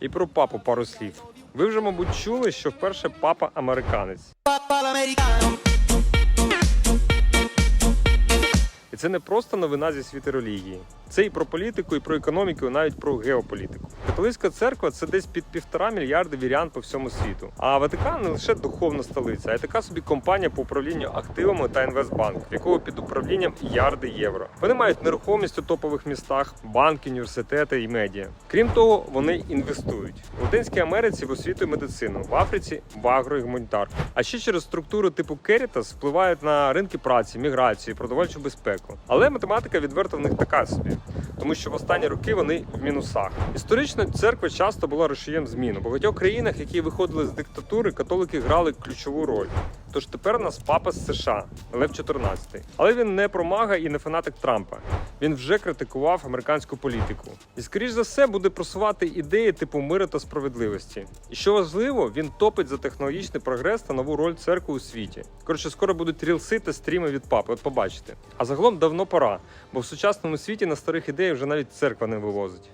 І про папу пару слів. Ви вже, мабуть, чули, що вперше папа американець. І це не просто новина зі світу релігії. Це і про політику, і про економіку, і навіть про геополітику. Католицька церква це десь під півтора мільярди вірян по всьому світу. А Ватикан не лише духовна столиця, а й така собі компанія по управлінню активами та інвестбанк, якого під управлінням ярди євро. Вони мають нерухомість у топових містах, банки, університети і медіа. Крім того, вони інвестують в Латинській Америці в освіту і медицину, в Африці в агро і гуманітарку. А ще через структуру типу Керітас впливають на ринки праці, міграцію, продовольчу безпеку. Але математика відверто в них така собі, тому що в останні роки вони в мінусах. Історично церква часто була рушієм змін. У багатьох країнах, які виходили з диктатури, католики грали ключову роль. Тож тепер у нас папа з США, Лев 14. Але він не про мага і не фанатик Трампа. Він вже критикував американську політику. І, скоріш за все, буде просувати ідеї типу миру та справедливості. І що важливо, він топить за технологічний прогрес та нову роль церкви у світі. Коротше, скоро будуть рілси та стріми від папи, от побачите. А загалом давно пора, бо в сучасному світі на старих ідеях вже навіть церква не вивозить.